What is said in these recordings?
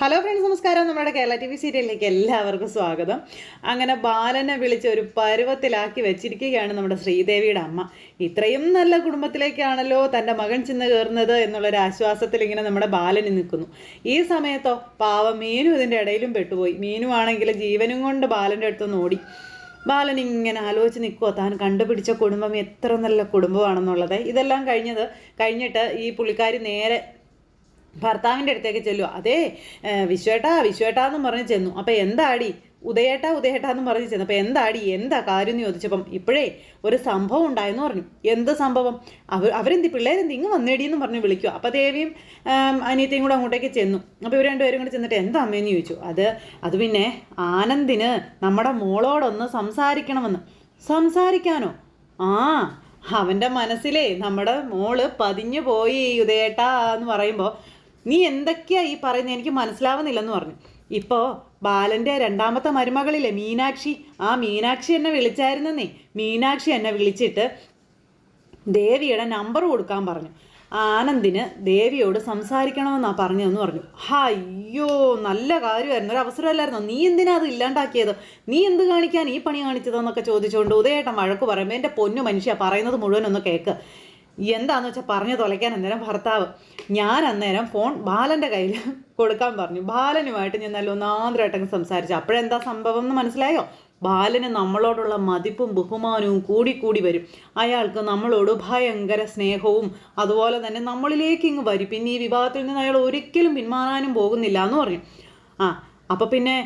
Hello friends നമസ്കാരം. നമ്മുടെ Kerala T V സീരിയലിലേക്ക് എല്ലാവർക്കും സ്വാഗതം. അങ്ങനെ ബാലനെ വിളിച്ച് ഒരു പരുവത്തിലാക്കി വെച്ചിരിക്കുകയാണ് നമ്മുടെ ശ്രീദേവിയുടെ അമ്മ. ഇത്രയും നല്ല കുടുംബത്തിലേക്കാണല്ലോ തന്റെ മകൻ ചെന്ന് കയറുന്നത് എന്നുള്ളൊരു ആശ്വാസത്തിൽ ഇങ്ങനെ നമ്മുടെ ബാലന് നിൽക്കുന്നു. ഈ സമയത്തോ പാവം മീനു ഇതിന്റെ ഇടയിലും പെട്ടുപോയി. മീനു ആണെങ്കിൽ ജീവനും കൊണ്ട് ബാലന്റെ അടുത്തൊന്ന് ഓടി. ബാലൻ ഇങ്ങനെ ആലോചിച്ച് നിൽക്കുമോ താൻ കണ്ടുപിടിച്ച കുടുംബം എത്ര നല്ല കുടുംബമാണെന്നുള്ളത്. ഇതെല്ലാം കഴിഞ്ഞത് കഴിഞ്ഞിട്ട് ഈ പുള്ളിക്കാരി നേരെ ഭർത്താവിന്റെ അടുത്തേക്ക് ചെല്ലുക അതെ വിശ്വേട്ടാ വിശ്വേട്ടാ എന്ന് പറഞ്ഞ് ചെന്നു. അപ്പോൾ എന്താടി? ഉദയേട്ട ഉദയേട്ട എന്ന് പറഞ്ഞ് ചെന്നു. അപ്പോൾ എന്താടി? എന്താ കാര്യം എന്ന് ചോദിച്ചപ്പം ഇപ്പോഴേ ഒരു സംഭവം ഉണ്ടായെന്ന് പറഞ്ഞു. എന്ത് സംഭവം? അവർ അവരെന്തി? പിള്ളേരെന്ത്? ഇങ്ങ് വന്നേടിയെന്ന് പറഞ്ഞ് വിളിക്കുക. അപ്പോൾ ദേവിയും അനിയത്തിയും കൂടെ അങ്ങോട്ടേക്ക് ചെന്നു. അപ്പോൾ ഇവർ രണ്ടുപേരും കൂടെ ചെന്നിട്ട് എന്താ അമ്മയെന്ന് ചോദിച്ചു. അത് അത് പിന്നെ ആനന്ദിന് നമ്മുടെ മോളോടൊന്ന് സംസാരിക്കണമെന്ന്. സംസാരിക്കാനോ? ആ അവന്റെ മനസ്സിലേ നമ്മുടെ മോൾ പതിഞ്ഞു പോയി ഉദയേട്ട എന്ന് പറയുമ്പോൾ നീ എന്തൊക്കെയാ ഈ പറയുന്നത് എനിക്ക് മനസ്സിലാവുന്നില്ലെന്ന് പറഞ്ഞു. ഇപ്പോൾ ബാലന്റെ രണ്ടാമത്തെ മരുമകളില്ലേ മീനാക്ഷി ആ മീനാക്ഷി എന്നെ വിളിച്ചായിരുന്നെന്നേ. മീനാക്ഷി എന്നെ വിളിച്ചിട്ട് ദേവിയുടെ നമ്പർ കൊടുക്കാൻ പറഞ്ഞു. ആനന്ദിന് ദേവിയോട് സംസാരിക്കണമെന്നാ പറഞ്ഞതെന്ന് പറഞ്ഞു. അയ്യോ നല്ല കാര്യമായിരുന്നു. ഒരു അവസരമല്ലായിരുന്നോ? നീ എന്തിനാ അത് ഇല്ലാണ്ടാക്കിയത്? നീ എന്ത് കാണിക്കാൻ ഈ പണി കാണിച്ചതെന്നൊക്കെ ചോദിച്ചുകൊണ്ട് ഉദയേട്ടൻ വഴക്ക് പറയുമ്പോൾ എന്റെ പൊന്നു മനുഷ്യ പറയുന്നത് മുഴുവൻ ഒന്ന് കേൾക്ക് എന്താന്ന് വെച്ചാൽ പറഞ്ഞു തുലയ്ക്കാൻ അന്നേരം ഭർത്താവ് ഞാൻ അന്നേരം ഫോൺ ബാലന്റെ കയ്യിൽ കൊടുക്കാൻ പറഞ്ഞു. ബാലനുമായിട്ട് ഞാൻ നല്ല ഒന്നാന്തരമായിട്ടങ്ങ് സംസാരിച്ചു. അപ്പോഴെന്താ സംഭവം എന്ന് മനസ്സിലായോ? ബാലന് നമ്മളോടുള്ള മതിപ്പും ബഹുമാനവും കൂടി കൂടി വരും. അയാൾക്ക് നമ്മളോട് ഭയങ്കര സ്നേഹവും അതുപോലെ തന്നെ നമ്മളിലേക്ക് ഇങ്ങ് വരും. പിന്നെ ഈ വിവാഹത്തിൽ നിന്ന് അയാൾ ഒരിക്കലും പിന്മാറാനും പോകുന്നില്ല എന്ന് പറഞ്ഞു. ആ അപ്പോൾ പിന്നെ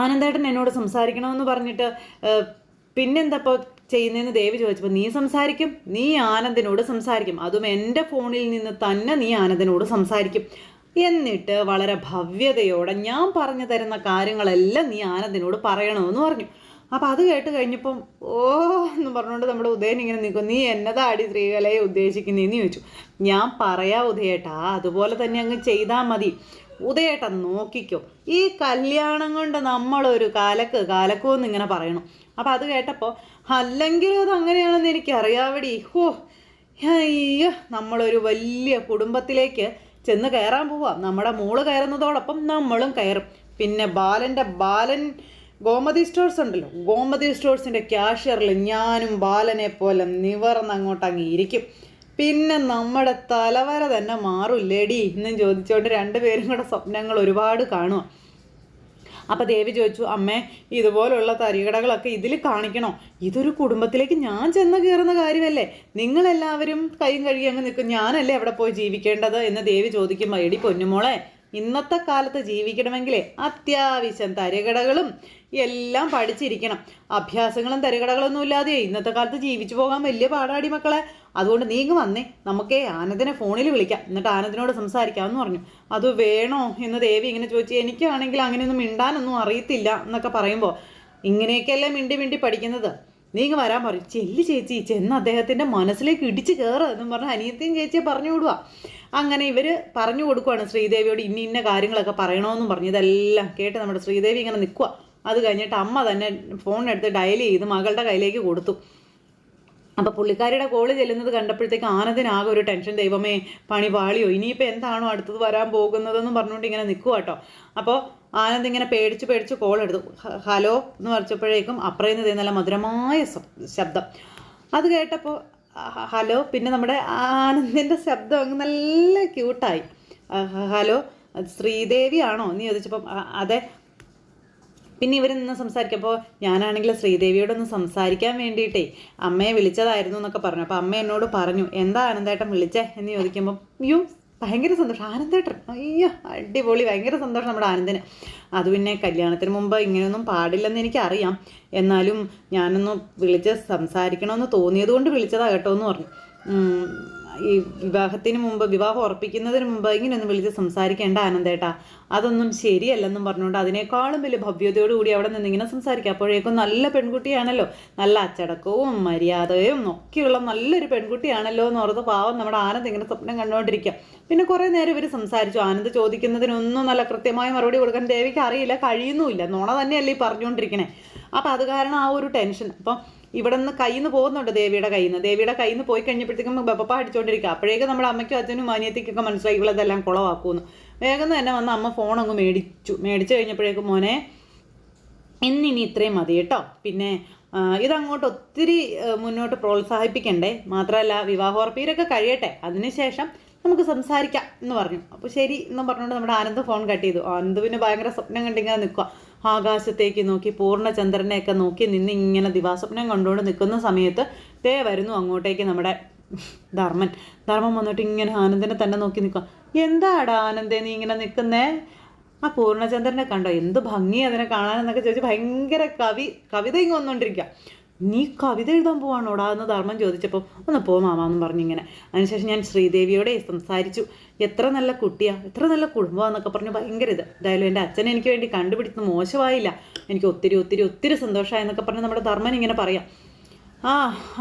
ആനന്ദേട്ടൻ എന്നോട് സംസാരിക്കണമെന്ന് പറഞ്ഞിട്ട് പിന്നെന്താ ഇപ്പോൾ ചെയ്യുന്നതെന്ന് ദേവി ചോദിച്ചപ്പോൾ നീ സംസാരിക്കും നീ ആനന്ദിനോട് സംസാരിക്കും. അതും എന്റെ ഫോണിൽ നിന്ന് തന്നെ നീ ആനന്ദിനോട് സംസാരിക്കും. എന്നിട്ട് വളരെ ഭവ്യതയോടെ ഞാൻ പറഞ്ഞു തരുന്ന കാര്യങ്ങളെല്ലാം നീ ആനന്ദിനോട് പറയണമെന്ന് പറഞ്ഞു. അപ്പം അത് കേട്ട് കഴിഞ്ഞപ്പം ഓ എന്ന് പറഞ്ഞുകൊണ്ട് നമ്മുടെ ഉദയൻ ഇങ്ങനെ നിൽക്കും. നീ എന്നതാ അടി സ്ത്രീകളെ ഉദ്ദേശിക്കുന്നതെന്ന് ചോദിച്ചു. ഞാൻ പറയാ ഉദയേട്ടാ അതുപോലെ തന്നെ അങ്ങ് ചെയ്താൽ മതി. ഉദയേട്ടൻ നോക്കിക്കോ. ഈ കല്യാണം കൊണ്ട് നമ്മളൊരു കാലക്ക് കാലക്കുമെന്ന് ഇങ്ങനെ പറയണം. അപ്പം അത് കേട്ടപ്പോൾ അല്ലെങ്കിലും അത് അങ്ങനെയാണെന്ന് എനിക്കറിയാവടി. ഹോ അയ്യോ നമ്മളൊരു വലിയ കുടുംബത്തിലേക്ക് ചെന്ന് കയറാൻ പോവാം. നമ്മുടെ മോൾ കയറുന്നതോടൊപ്പം നമ്മളും കയറും. പിന്നെ ബാലന്റെ ബാലൻ ഗോമതി സ്റ്റോഴ്സ് ഉണ്ടല്ലോ. ഗോമതി സ്റ്റോഴ്സിന്റെ ക്യാഷ്യറിൽ ഞാനും ബാലനെ പോലെ നിവർന്ന് അങ്ങോട്ട് അങ്ങ് ഇരിക്കും. പിന്നെ നമ്മുടെ തലവര തന്നെ മാറില്ലേടി എന്നും ചോദിച്ചുകൊണ്ട് രണ്ടുപേരും കൂടെ സ്വപ്നങ്ങൾ ഒരുപാട് കാണുക അപ്പോൾ ദേവി ചോദിച്ചു അമ്മേ ഇതുപോലുള്ള തരികടകളൊക്കെ ഇതിൽ കാണിക്കണോ? ഇതൊരു കുടുംബത്തിലേക്ക് ഞാൻ ചെന്ന് കയറുന്ന കാര്യമല്ലേ? നിങ്ങളെല്ലാവരും കൈയും കഴുകി അങ്ങ് നിൽക്കും. ഞാനല്ലേ അവിടെ പോയി ജീവിക്കേണ്ടത്? എന്ന് ദേവി ചോദിക്കുമ്പോൾ എടി പൊന്നുമോളെ ഇന്നത്തെ കാലത്ത് ജീവിക്കണമെങ്കിൽ അത്യാവശ്യം തരികടകളും എല്ലാം പഠിച്ചിരിക്കണം. അഭ്യാസങ്ങളും തരികടകളൊന്നും ഇല്ലാതെ ഇന്നത്തെ കാലത്ത് ജീവിച്ചു പോകാൻ വലിയ പാടാടി മക്കളെ. അതുകൊണ്ട് നീങ്ങ് വന്നേ. നമുക്കേ ആനന്ദിനെ ഫോണിൽ വിളിക്കാം. എന്നിട്ട് ആനന്ദിനോട് സംസാരിക്കാമെന്ന് പറഞ്ഞു. അത് വേണോ എന്ന് ദേവി ഇങ്ങനെ ചോദിച്ചു. എനിക്കാണെങ്കിൽ അങ്ങനെയൊന്നും മിണ്ടാനൊന്നും അറിയത്തില്ല എന്നൊക്കെ പറയുമ്പോൾ ഇങ്ങനെയൊക്കെയല്ലേ മിണ്ടി മിണ്ടി പഠിക്കുന്നത്? നീ ഇങ്ങ് വരാൻ പറയും. ചെല്ലി ചേച്ചി ചെന്ന് അദ്ദേഹത്തിന്റെ മനസ്സിലേക്ക് ഇടിച്ച് കയറുക എന്നും പറഞ്ഞ് അനിയത്തിയും ചേച്ചിയെ പറഞ്ഞു വിടുക അങ്ങനെ ഇവർ പറഞ്ഞു കൊടുക്കുവാണ് ശ്രീദേവിയോട് ഇന്ന ഇന്ന കാര്യങ്ങളൊക്കെ പറയണമെന്നും പറഞ്ഞു. ഇതെല്ലാം കേട്ട് നമ്മുടെ ശ്രീദേവി ഇങ്ങനെ നിൽക്കുക അത് കഴിഞ്ഞിട്ട് അമ്മ തന്നെ ഫോണെടുത്ത് ഡയൽ ചെയ്ത് മകളുടെ കയ്യിലേക്ക് കൊടുത്തു. അപ്പോൾ പുള്ളിക്കാരിയുടെ കോൾ ചെല്ലുന്നത് കണ്ടപ്പോഴത്തേക്ക് ആനന്ദിനാകെ ഒരു ടെൻഷൻ. ദൈവമേ പണി പാളിയോ? ഇനിയിപ്പോൾ എന്താണോ അടുത്തത് വരാൻ പോകുന്നതെന്ന് പറഞ്ഞുകൊണ്ട് ഇങ്ങനെ നിൽക്കുക കേട്ടോ. അപ്പോൾ ആനന്ദ് ഇങ്ങനെ പേടിച്ച് പേടിച്ച് കോൾ എടുത്തു. ഹലോ? എന്ന് അപ്പുറയിൽ നിന്ന് നല്ല മധുരമായ ശബ്ദം. അത് കേട്ടപ്പോൾ ഹലോ? പിന്നെ നമ്മുടെ ആനന്ദിന്റെ ശബ്ദം അങ്ങ് നല്ല ക്യൂട്ടായി ഹലോ? ശ്രീദേവിയാണോ എന്ന് ചോദിച്ചപ്പം അതെ പിന്നെ ഇവർ നിന്ന് സംസാരിക്കുമ്പോൾ ഞാനാണെങ്കിൽ ശ്രീദേവിയോടൊന്ന് സംസാരിക്കാൻ വേണ്ടിയിട്ടേ അമ്മയെ വിളിച്ചതായിരുന്നു എന്നൊക്കെ പറഞ്ഞു. അപ്പോൾ അമ്മ എന്നോട് പറഞ്ഞു എന്താ ആനന്ദേട്ടൻ വിളിച്ചേ? എന്ന് ചോദിക്കുമ്പോൾ അയ്യോ ഭയങ്കര സന്തോഷം. ആനന്ദേട്ടൻ അയ്യോ അടിപൊളി ഭയങ്കര സന്തോഷം നമ്മുടെ ആനന്ദിന്. അത് പിന്നെ കല്യാണത്തിന് മുമ്പ് ഇങ്ങനെയൊന്നും പാടില്ലെന്ന് എനിക്കറിയാം. എന്നാലും ഞാനൊന്ന് വിളിച്ച് സംസാരിക്കണമെന്ന് തോന്നിയത് കൊണ്ട് വിളിച്ചതാ കേട്ടോ എന്ന് പറഞ്ഞു. ഈ വിവാഹത്തിന് മുമ്പ് വിവാഹം ഉറപ്പിക്കുന്നതിന് മുമ്പ് ഇങ്ങനെയൊന്നും വിളിച്ച് സംസാരിക്കേണ്ട ആനന്ദേട്ടാ അതൊന്നും ശരിയല്ലെന്നും പറഞ്ഞുകൊണ്ട് അതിനേക്കാളും വലിയ ഭവ്യതയോടുകൂടി അവിടെ നിന്ന് ഇങ്ങനെ സംസാരിക്കുക. അപ്പോഴേക്കും നല്ല പെൺകുട്ടിയാണല്ലോ. നല്ല അച്ചടക്കവും മര്യാദയും ഒക്കെയുള്ള നല്ലൊരു പെൺകുട്ടിയാണല്ലോ എന്ന് ഓർത്ത് പാവം നമ്മുടെ ആനന്ദ് ഇങ്ങനെ സ്വപ്നം കണ്ടുകൊണ്ടിരിക്കുക. പിന്നെ കുറേ നേരം ഇവർ സംസാരിച്ചു. ആനന്ദ് ചോദിക്കുന്നതിനൊന്നും നല്ല കൃത്യമായ മറുപടി കൊടുക്കാൻ ദേവിക്ക് അറിയില്ല കഴിയുന്നുമില്ല. നുണ തന്നെയല്ലേ ഈ പറഞ്ഞുകൊണ്ടിരിക്കണേ. അപ്പം അത് കാരണം ആ ഒരു ടെൻഷൻ. അപ്പം ഇവിടെ നിന്ന് കയ്യിൽ നിന്ന് പോകുന്നുണ്ട് ദേവിയുടെ കയ്യിൽ നിന്ന് ദേവിയുടെ കയ്യിൽ നിന്ന് പോയി കഴിഞ്ഞപ്പോഴത്തേക്കും ബപ്പ അടിച്ചുകൊണ്ടിരിക്കുക അപ്പോഴേക്കും നമ്മുടെ അമ്മയ്ക്കും അച്ഛനും അനിയത്തിക്കൊക്കെ മനസ്സിലായി ഇവളതെല്ലാം കുളവാക്കുമെന്ന് വേഗം തന്നെ വന്ന് അമ്മ ഫോൺ അങ്ങ് മേടിച്ചു. മേടിച്ചു കഴിഞ്ഞപ്പോഴേക്കും മോനെ ഇന്നിനി ഇത്രയും മതി കേട്ടോ. പിന്നെ ഇതങ്ങോട്ട് ഒത്തിരി മുന്നോട്ട് പ്രോത്സാഹിപ്പിക്കണ്ടേ. മാത്രമല്ല വിവാഹോറപ്പീരൊക്കെ കഴിയട്ടെ. അതിനുശേഷം നമുക്ക് സംസാരിക്കാം എന്ന് പറഞ്ഞു. അപ്പോൾ ശരി എന്ന് പറഞ്ഞുകൊണ്ട് നമ്മുടെ ആനന്ദ് ഫോൺ കട്ട് ചെയ്തു. ആനന്ദുവിന് ഭയങ്കര സ്വപ്നം കണ്ടിങ്ങനെ നിൽക്കുക ആകാശത്തേക്ക് നോക്കി പൂർണചന്ദ്രനെയൊക്കെ നോക്കി നിന്ന് ഇങ്ങനെ ദിവാസ്വപ്നം കണ്ടുകൊണ്ട് നിൽക്കുന്ന സമയത്ത് തേ വരുന്നു അങ്ങോട്ടേക്ക് നമ്മുടെ ധർമ്മൻ. ധർമ്മം വന്നിട്ട് ഇങ്ങനെ ആനന്ദനെ തന്നെ നോക്കി നിൽക്കുക. എന്താടാ ആനന്ദേ നീ ഇങ്ങനെ നിൽക്കുന്നേ? ആ പൂർണചന്ദ്രനെ കണ്ടോ? എന്ത് ഭംഗി അതിനെ കാണാനെന്നൊക്കെ ചോദിച്ച് ഭയങ്കര കവി കവിത ഇങ്ങ് വന്നുകൊണ്ടിരിക്കുക നീ കവിത എഴുതാൻ പോവാണോടാ എന്ന് ധർമ്മം ചോദിച്ചപ്പോൾ ഒന്ന് പോ മാമാന്നും പറഞ്ഞിങ്ങനെ. അതിനുശേഷം ഞാൻ ശ്രീദേവിയോടെ സംസാരിച്ചു. എത്ര നല്ല കുട്ടിയാ എത്ര നല്ല കുടുംബമാന്നൊക്കെ പറഞ്ഞു ഭയങ്കര ഇത്. എന്തായാലും എന്റെ അച്ഛൻ എനിക്ക് വേണ്ടി കണ്ടുപിടിച്ചത് മോശമായില്ല. എനിക്ക് ഒത്തിരി ഒത്തിരി ഒത്തിരി സന്തോഷമായി എന്നൊക്കെ പറഞ്ഞ് നമ്മുടെ ധർമ്മൻ ഇങ്ങനെ പറയാം. ആ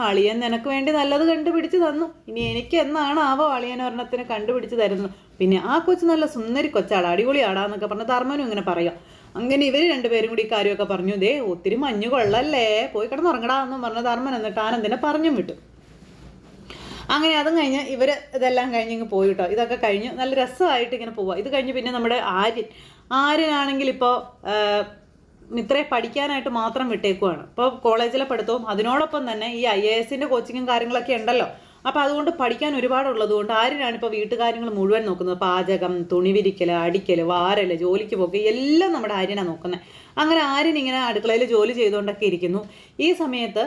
അളിയൻ നിനക്ക് വേണ്ടി നല്ലത് കണ്ടുപിടിച്ച് തന്നു. ഇനി എനിക്ക് എന്നാണ് ആവോ അളിയൻ ഒരെണ്ണത്തിന് കണ്ടുപിടിച്ച് തരുന്നത്? പിന്നെ ആ കൊച്ചു നല്ല സുന്ദരി കൊച്ചാടാ അടിപൊളിയാടാന്നൊക്കെ പറഞ്ഞ് ധർമ്മനും ഇങ്ങനെ പറയാം. അങ്ങനെ ഇവർ രണ്ടുപേരും കൂടി കാര്യമൊക്കെ പറഞ്ഞു. ദേ ഒത്തിരി മഞ്ഞു കൊള്ളല്ലേ? പോയി കിടന്നുറങ്ങടാ എന്ന് പറഞ്ഞ ധർമ്മൻ എന്നിട്ട് ആനന്ദിനെ പറഞ്ഞും വിട്ടു. അങ്ങനെ അതും കഴിഞ്ഞ് ഇവർ ഇതെല്ലാം കഴിഞ്ഞ് ഇങ്ങ് പോയി കേട്ടോ. ഇതൊക്കെ കഴിഞ്ഞ് നല്ല രസമായിട്ട് ഇങ്ങനെ പോവുക ഇത് കഴിഞ്ഞ് പിന്നെ നമ്മുടെ ആര്യൻ. ആര്യനാണെങ്കിൽ ഇപ്പോൾ മിത്രയെ പഠിക്കാനായിട്ട് മാത്രം വിട്ടേക്കുവാണ്. ഇപ്പോൾ കോളേജിലെ പഠിത്തവും അതിനോടൊപ്പം തന്നെ ഈ ഐ എ എസിന്റെ കോച്ചിങ്ങും കാര്യങ്ങളൊക്കെ ഉണ്ടല്ലോ. അപ്പോൾ അതുകൊണ്ട് പഠിക്കാൻ ഒരുപാടുള്ളത് കൊണ്ട് ആര്യനാണ് ഇപ്പോൾ വീട്ടുകാര്യങ്ങൾ മുഴുവൻ നോക്കുന്നത്? പാചകം തുണി വിരിക്കൽ അടിക്കൽ വാരൽ ജോലിക്ക് പോക്ക് എല്ലാം നമ്മുടെ ആര്യനാണ് നോക്കുന്നത് അങ്ങനെ ആര്യൻ ഇങ്ങനെ അടുക്കളയിൽ ജോലി ചെയ്തുകൊണ്ടൊക്കെ ഇരിക്കുന്നു. ഈ സമയത്ത്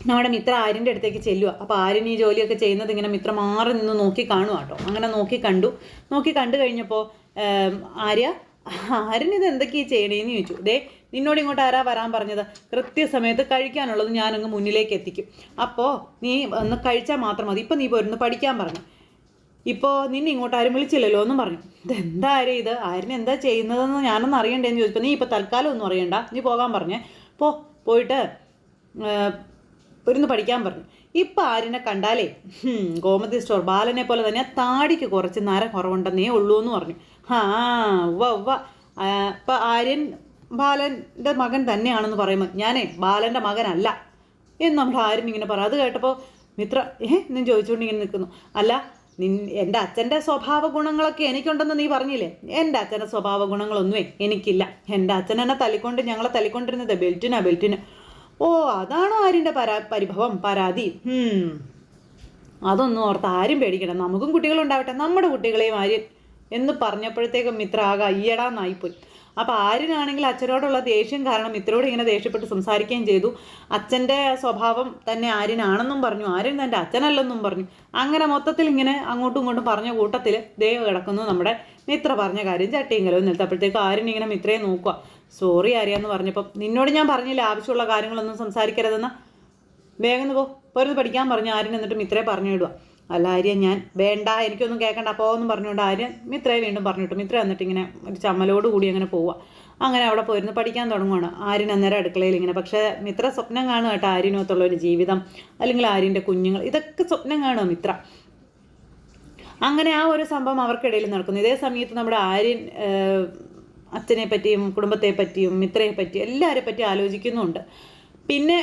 നമ്മുടെ മിത്ര ആര്യന്റെ അടുത്തേക്ക് ചെല്ലുക അപ്പോൾ ആര്യൻ ഈ ജോലിയൊക്കെ ചെയ്യുന്നത് ഇങ്ങനെ മിത്ര മാറി നിന്ന് നോക്കി കാണുക കേട്ടോ. അങ്ങനെ നോക്കി കണ്ടു. നോക്കി കണ്ടു കഴിഞ്ഞപ്പോൾ ആര്യ ആര്യൻ ഇത് എന്തൊക്കെയാണ് ചെയ്യണേന്ന് ചോദിച്ചു. ദേ നിന്നോട് ഇങ്ങോട്ട് ആരാ വരാൻ പറഞ്ഞത്? കൃത്യസമയത്ത് കഴിക്കാനുള്ളത് ഞാനങ്ങ് മുന്നിലേക്ക് എത്തിക്കും. അപ്പോൾ നീ ഒന്ന് കഴിച്ചാൽ മാത്രം മതി. ഇപ്പം നീ പോരുന്ന് പഠിക്കാൻ പറഞ്ഞു. ഇപ്പോൾ നിന്നെ ഇങ്ങോട്ട് ആരും വിളിച്ചില്ലല്ലോ എന്നും പറഞ്ഞു. ഇതെന്താ ആര്യ ഇത്? ആരും എന്താ ചെയ്യുന്നതെന്ന് ഞാനൊന്നും അറിയണ്ടേന്ന് ചോദിച്ചപ്പോൾ നീ ഇപ്പോൾ തൽക്കാലം ഒന്നും അറിയണ്ട. നീ പോകാൻ പറഞ്ഞേ. പോ പോയിട്ട് ഒരുന്ന് പഠിക്കാൻ പറഞ്ഞു. ഇപ്പം ആരിനെ കണ്ടാലേ ഗോമതി സ്റ്റോർ ബാലനെ പോലെ തന്നെ താടിക്ക് കുറച്ച് നര കുറവുണ്ടെന്നേ ഉള്ളൂ എന്ന് പറഞ്ഞു. ഉവ്വ ആര്യൻ ബാലന്റെ മകൻ തന്നെയാണെന്ന് പറയുമ്പോൾ ഞാനേ ബാലന്റെ മകനല്ല എന്ന് നമ്മുടെ ആര്യൻ ഇങ്ങനെ പറ അത് കേട്ടപ്പോൾ മിത്ര ഏ ഞാൻ ചോദിച്ചുകൊണ്ട് ഇങ്ങനെ നിൽക്കുന്നു അല്ല നിൻ എന്റെ അച്ഛന്റെ സ്വഭാവ ഗുണങ്ങളൊക്കെ എനിക്കുണ്ടെന്ന് നീ പറഞ്ഞില്ലേ? എന്റെ അച്ഛന്റെ സ്വഭാവ ഗുണങ്ങളൊന്നുമേ എനിക്കില്ല. എന്റെ അച്ഛൻ എന്നെ തല്ലിക്കൊണ്ട് ഞങ്ങളെ തല്ലിക്കൊണ്ടിരുന്നത് ബെൽറ്റിനാ ബെൽറ്റിന്. ഓ അതാണോ ആര്യന്റെ പരാ പരിഭവം പരാതി. ഹും. അതൊന്നും ഓർത്ത് ആരും പേടിക്കണം നമുക്കും കുട്ടികളുണ്ടാവട്ടെ. നമ്മുടെ കുട്ടികളെയും ആര്യൻ എന്ന് പറഞ്ഞപ്പോഴത്തേക്കും മിത്ര ആകെ അയ്യടാന്നായിപ്പോയി അപ്പോൾ ആര്യനാണെങ്കിൽ അച്ഛനോടുള്ള ദേഷ്യം കാരണം മിത്രയോട് ഇങ്ങനെ ദേഷ്യപ്പെട്ട് സംസാരിക്കുകയും ചെയ്തു. അച്ഛന്റെ സ്വഭാവം തന്നെ ആര്യനാണെന്നും പറഞ്ഞു. ആര്യൻ തന്റെ അച്ഛനല്ലെന്നും പറഞ്ഞു. അങ്ങനെ മൊത്തത്തിൽ ഇങ്ങനെ അങ്ങോട്ടും ഇങ്ങോട്ടും പറഞ്ഞ കൂട്ടത്തിൽ ദൈവം കിടക്കുന്നു നമ്മുടെ മിത്ര പറഞ്ഞ കാര്യം ചട്ടിയും കലവും നിലത്തപ്പോഴത്തേക്ക് ആര്യൻ ഇങ്ങനെ മിത്രയെ നോക്കുക. സോറി ആര്യ എന്ന് പറഞ്ഞപ്പം നിന്നോട് ഞാൻ പറഞ്ഞില്ല ആവശ്യമുള്ള കാര്യങ്ങളൊന്നും സംസാരിക്കരുതെന്ന്? വേഗം പോ. പോരുന്ന് പഠിക്കാൻ പറഞ്ഞു ആര്യൻ എന്നിട്ട് മിത്രയെ പറഞ്ഞു വിടുക. അല്ല ആര്യ ഞാൻ വേണ്ട എനിക്കൊന്നും കേൾക്കണ്ട പോവെന്നും പറഞ്ഞുകൊണ്ട് ആര്യൻ മിത്രയെ വീണ്ടും പറഞ്ഞിട്ടു മിത്ര എന്നിട്ട് ഇങ്ങനെ ഒരു ചമ്മലോട് കൂടി അങ്ങനെ പോവുക. അങ്ങനെ അവിടെ പോയിരുന്നു പഠിക്കാൻ തുടങ്ങുവാണ്. ആര്യൻ അന്നേരം അടുക്കളയിൽ ഇങ്ങനെ. പക്ഷേ മിത്ര സ്വപ്നം കാണുക കേട്ടോ ആര്യനകത്തുള്ള ഒരു ജീവിതം അല്ലെങ്കിൽ ആര്യന്റെ കുഞ്ഞുങ്ങൾ. ഇതൊക്കെ സ്വപ്നം കാണുക മിത്ര. അങ്ങനെ ആ ഒരു സംഭവം അവർക്കിടയിൽ നടക്കുന്നു. ഇതേ സമയത്ത് നമ്മുടെ ആര്യൻ അച്ഛനെ പറ്റിയും കുടുംബത്തെ പറ്റിയും മിത്രയെ പറ്റിയും എല്ലാവരെ പറ്റി ആലോചിക്കുന്നുണ്ട് പിന്നെ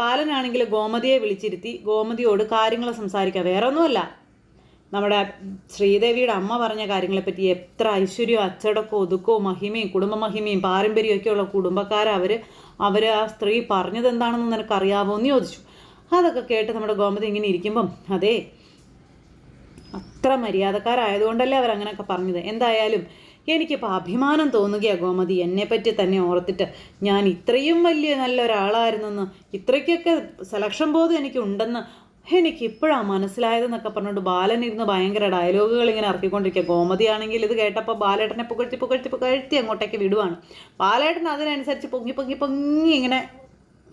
ബാലനാണെങ്കിൽ ഗോമതിയെ വിളിച്ചിരുത്തി ഗോമതിയോട് കാര്യങ്ങൾ സംസാരിക്കുക വേറെ ഒന്നുമല്ല നമ്മുടെ ശ്രീദേവിയുടെ അമ്മ പറഞ്ഞ കാര്യങ്ങളെപ്പറ്റി എത്ര ഐശ്വര്യവും അച്ചടക്കവും ഒതുക്കവും മഹിമയും കുടുംബ മഹിമയും പാരമ്പര്യവും ഒക്കെയുള്ള കുടുംബക്കാരെ അവർ അവർ ആ സ്ത്രീ പറഞ്ഞത് എന്താണെന്ന് നിനക്കറിയാവോ എന്ന് ചോദിച്ചു. അതൊക്കെ കേട്ട് നമ്മുടെ ഗോമതി ഇങ്ങനെ ഇരിക്കുമ്പം അതെ അത്ര മര്യാദക്കാരായതുകൊണ്ടല്ലേ അവരങ്ങനെയൊക്കെ പറഞ്ഞത്. എന്തായാലും എനിക്കിപ്പോൾ അഭിമാനം തോന്നുകയാണ് ഗോമതി. എന്നെപ്പറ്റി തന്നെ ഓർത്തിട്ട് ഞാൻ ഇത്രയും വലിയ നല്ല ഒരാളായിരുന്നെന്ന് ഇത്രയ്ക്കൊക്കെ സെലക്ഷൻ ബോധം എനിക്കുണ്ടെന്ന് എനിക്ക് ഇപ്പോഴാണ് മനസ്സിലായതെന്നൊക്കെ പറഞ്ഞുകൊണ്ട് ബാലൻ ഇരുന്ന് ഭയങ്കര ഡയലോഗുകൾ ഇങ്ങനെ ഇറക്കിക്കൊണ്ടിരിക്കുക. ഗോമതി ആണെങ്കിൽ ഇത് കേട്ടപ്പോൾ ബാലേട്ടനെ പുകഴ്ത്തി പുകഴ്ത്തി പുകഴ്ത്തി അങ്ങോട്ടേക്ക് വിടുവാണ്. ബാലേട്ടൻ അതിനനുസരിച്ച് പൊങ്ങി പൊങ്ങി പൊങ്ങി ഇങ്ങനെ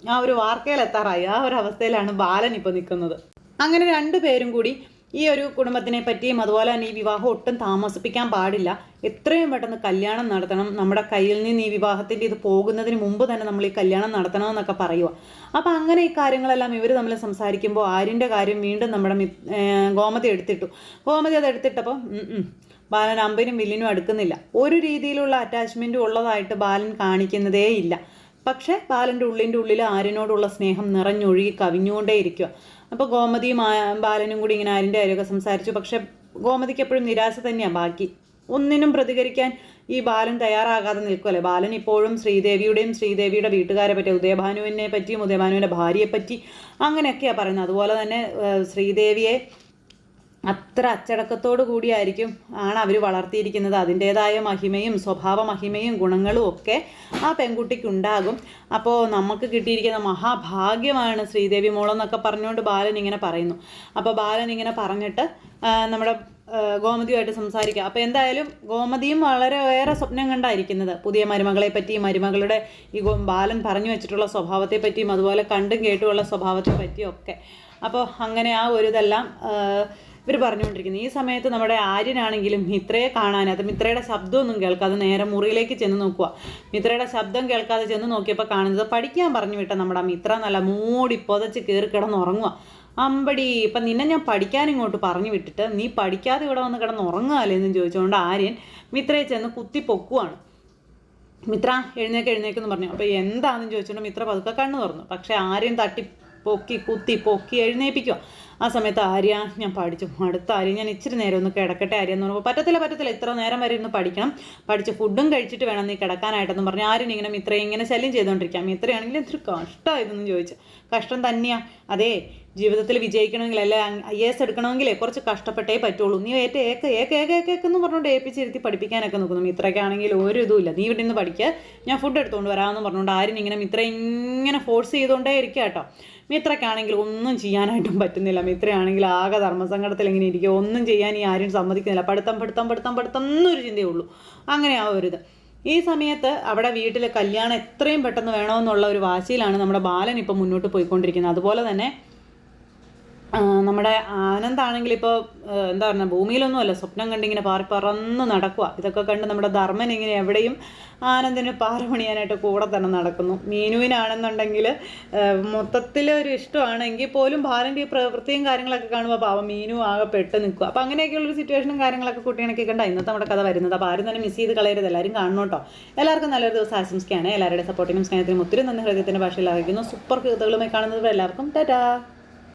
ആ ഒരു വാർക്കയിൽ എത്താറായി ആ ഒരു അവസ്ഥയിലാണ് ബാലൻ ഇപ്പോൾ നിൽക്കുന്നത്. അങ്ങനെ രണ്ടു പേരും കൂടി ഈ ഒരു കുടുംബത്തിനെ പറ്റിയും അതുപോലെ തന്നെ ഈ വിവാഹം ഒട്ടും താമസിപ്പിക്കാൻ പാടില്ല. എത്രയും പെട്ടെന്ന് കല്യാണം നടത്തണം. നമ്മുടെ കയ്യിൽ നിന്ന് ഈ വിവാഹത്തിന്റെ ഇത് പോകുന്നതിന് മുമ്പ് തന്നെ നമ്മൾ ഈ കല്യാണം നടത്തണം എന്നൊക്കെ പറയുക അപ്പോൾ അങ്ങനെ ഈ കാര്യങ്ങളെല്ലാം ഇവർ തമ്മിൽ സംസാരിക്കുമ്പോൾ ആര്യന്റെ കാര്യം വീണ്ടും നമ്മുടെ ഗോമതി എടുത്തിട്ടു. ഗോമതി അത് എടുത്തിട്ടപ്പോൾ. ബാലൻ അമ്പനും വില്ലിനും അടുക്കുന്നില്ല. ഒരു രീതിയിലുള്ള അറ്റാച്ച്മെന്റും ഉള്ളതായിട്ട് ബാലൻ കാണിക്കുന്നതേ ഇല്ല. പക്ഷേ ബാലന്റെ ഉള്ളിന്റെ ഉള്ളിൽ ആര്യനോടുള്ള സ്നേഹം നിറഞ്ഞൊഴുകി കവിഞ്ഞുകൊണ്ടേ ഇരിക്കുക അപ്പോൾ ഗോമതിയും ബാലനും കൂടി ഇങ്ങനെ ആരിന്റെ കാര്യമൊക്കെ സംസാരിച്ചു. പക്ഷേ ഗോമതിക്ക് എപ്പോഴും നിരാശ തന്നെയാണ് ബാക്കി. ഒന്നിനും പ്രതികരിക്കാൻ ഈ ബാലൻ തയ്യാറാകാതെ നിൽക്കുമല്ലേ ബാലൻ ഇപ്പോഴും ശ്രീദേവിയുടെയും ശ്രീദേവിയുടെ വീട്ടുകാരെ പറ്റി ഉദയഭാനുവിനെ പറ്റിയും ഉദയഭാനുവിന്റെ ഭാര്യയെപ്പറ്റി അങ്ങനെയൊക്കെയാണ് പറയുന്നത്. അതുപോലെ തന്നെ ശ്രീദേവിയെ അത്ര അച്ചടക്കത്തോടു കൂടിയായിരിക്കും ആണ് അവർ വളർത്തിയിരിക്കുന്നത്. അതിന്റേതായ മഹിമയും സ്വഭാവ മഹിമയും ഗുണങ്ങളും ഒക്കെ ആ പെൺകുട്ടിക്കുണ്ടാകും. അപ്പോൾ നമുക്ക് കിട്ടിയിരിക്കുന്ന മഹാഭാഗ്യമാണ് ശ്രീദേവി മോളെന്നൊക്കെ പറഞ്ഞുകൊണ്ട് ബാലൻ ഇങ്ങനെ പറയുന്നു. അപ്പോൾ ബാലൻ ഇങ്ങനെ പറഞ്ഞിട്ട് നമ്മുടെ ഗോമതിയുമായിട്ട് സംസാരിക്കുക. അപ്പോൾ എന്തായാലും ഗോമതിയും വളരെ ഏറെ സ്വപ്നം കണ്ടായിരിക്കുന്നത്. പുതിയ മരുമകളെ പറ്റിയും മരുമകളുടെ ഈ ബാലൻ പറഞ്ഞു വെച്ചിട്ടുള്ള സ്വഭാവത്തെ പറ്റിയും അതുപോലെ കണ്ടും കേട്ടുമുള്ള സ്വഭാവത്തെ പറ്റിയും ഒക്കെ. അപ്പോൾ അങ്ങനെ ആ ഒരു ഇതെല്ലാം ഇവർ പറഞ്ഞുകൊണ്ടിരിക്കുന്നത് ഈ സമയത്ത് നമ്മുടെ ആര്യനാണെങ്കിലും മിത്രയെ കാണാൻ അത് മിത്രയുടെ ശബ്ദമൊന്നും കേൾക്കാതെ നേരെ മുറിയിലേക്ക് ചെന്ന് നോക്കുക. മിത്രയുടെ ശബ്ദം കേൾക്കാതെ ചെന്ന് നോക്കിയപ്പോൾ കാണുന്നത് പഠിക്കാൻ പറഞ്ഞു വിട്ട നമ്മുടെ മിത്ര നല്ല മൂടി പൊതച്ച് കയറി കിടന്ന് ഉറങ്ങുക അമ്പടി ഇപ്പം നിന്നെ ഞാൻ പഠിക്കാൻ ഇങ്ങോട്ട് പറഞ്ഞു വിട്ടിട്ട് നീ പഠിക്കാതെ ഇവിടെ വന്ന് കിടന്ന് ഉറങ്ങുകയല്ലേ എന്ന് ചോദിച്ചുകൊണ്ട് ആര്യൻ മിത്രയെ ചെന്ന് കുത്തി പൊക്കുവാണ്. മിത്ര എഴുന്നേക്ക് എഴുന്നേക്കെന്ന് പറഞ്ഞു. അപ്പോൾ എന്താണെന്ന് ചോദിച്ചുകൊണ്ട് മിത്ര പതുക്കെ കണ്ണു തുറന്നു. പക്ഷേ ആര്യൻ തട്ടി പൊക്കി കുത്തി പൊക്കി എഴുന്നേൽപ്പിക്കുക. ആ സമയത്ത് ആര്യ ഞാൻ പഠിച്ചു. അടുത്ത ആര്യ ഞാൻ ഇച്ചിരി നേരം ഒന്ന് കിടക്കട്ടെ ആര്യ എന്ന് പറയുമ്പോൾ പറ്റത്തില്ല പറ്റത്തില്ല ഇത്ര നേരം വരെ ഇരുന്ന് പഠിക്കണം. പഠിച്ച് ഫുഡും കഴിച്ചിട്ട് വേണം നീ കിടക്കാനായിട്ടെന്ന് പറഞ്ഞു ആരും ഇങ്ങനെ ഇത്രയും ഇങ്ങനെ ശല്യം ചെയ്തുകൊണ്ടിരിക്കാം മിത്രയാണെങ്കിൽ ഇത്ര കഷ്ടമായിരുന്നു ചോദിച്ചു. കഷ്ടം തന്നെയാ. അതെ ജീവിതത്തിൽ വിജയിക്കണമെങ്കിൽ അല്ലെ ഐ എസ് എടുക്കണമെങ്കിലേ കുറച്ച് കഷ്ടപ്പെട്ടേ പറ്റുള്ളൂ. നീ ഏറ്റ ഏക്ക് ഏക്ക് ഏക്ക് ഏക്ക് ഏക്ക് എന്ന് പറഞ്ഞുകൊണ്ട് ഏൽപ്പിച്ചിരുത്തി പഠിപ്പിക്കാനൊക്കെ നോക്കുന്നു മിത്രയ്ക്കാണെങ്കിൽ ഒരു ഇതുമില്ല നീ ഇവിടെ നിന്ന് പഠിക്കുക ഞാൻ ഫുഡ് എടുത്തുകൊണ്ട് വരാമെന്ന് പറഞ്ഞുകൊണ്ട് ആരും ഇങ്ങനെ മിത്ര ഇങ്ങനെ ഫോഴ്സ് ചെയ്തുകൊണ്ടേ ഇരിക്കുക കേട്ടോ. മിത്രയ്ക്കാണെങ്കിൽ ഒന്നും ചെയ്യാനായിട്ടും പറ്റുന്നില്ല. മിത്രയാണെങ്കിൽ ആകെ ധർമ്മസങ്കടത്തിൽ ഇങ്ങനെ ഇരിക്കുക ഒന്നും ചെയ്യാൻ ഈ ആരും സമ്മതിക്കുന്നില്ല. പഠിത്തം പഠിത്തം പഠിത്തം പഠിത്തം എന്നൊരു ചിന്തയേ ഉള്ളൂ. അങ്ങനെ ആ ഒരു ഈ സമയത്ത് അവിടെ വീട്ടിൽ കല്യാണം എത്രയും പെട്ടെന്ന് വേണമെന്നുള്ള ഒരു വാശിയിലാണ് നമ്മുടെ ബാലൻ ഇപ്പം മുന്നോട്ട് പോയിക്കൊണ്ടിരിക്കുന്നത്. അതുപോലെ തന്നെ നമ്മുടെ ആനന്ദാണെങ്കിൽ ഇപ്പോൾ എന്താ പറയുക ഭൂമിയിലൊന്നും അല്ല സ്വപ്നം കണ്ടിങ്ങനെ പാറി പറന്ന് നടക്കുക ഇതൊക്കെ കണ്ട് നമ്മുടെ ധർമ്മൻ ഇങ്ങനെ എവിടെയും ആനന്ദിന് പാറമണിയാനായിട്ട് കൂടെ തന്നെ നടക്കുന്നു. മീനുവിനാണെന്നുണ്ടെങ്കിൽ മൊത്തത്തിൽ ഒരു ഇഷ്ടമാണെങ്കിൽ പോലും ഭാരന്റെ ഈ പ്രവൃത്തിയും കാര്യങ്ങളൊക്കെ കാണുമ്പോൾ പാവം മീനു ആകെ പെട്ട് നിൽക്കുക അപ്പോൾ അങ്ങനെയൊക്കെയുള്ളൊരു സിറ്റുവേഷനും കാര്യങ്ങളൊക്കെ കുട്ടികളൊക്കെ കണ്ട. ഇന്നത്തെ നമ്മുടെ കഥ വരുന്നത്. അപ്പോൾ ആരും തന്നെ മിസ് ചെയ്ത് കളയരുത്. എല്ലാവരും കാണണം കേട്ടോ. എല്ലാവർക്കും നല്ലൊരു ദിവസം ആശംസിക്കുകയാണ്. എല്ലാവരുടെ സപ്പോർട്ടിനും സ്നേഹത്തിനും ഒത്തിരി നന്ദി. ഹൃദയത്തിന്റെ ഭാഷയിൽ അറിയിക്കുന്നു. സൂപ്പർ കൃതകളുമായി കാണുന്നത് എല്ലാവർക്കും ടാറ്റാ.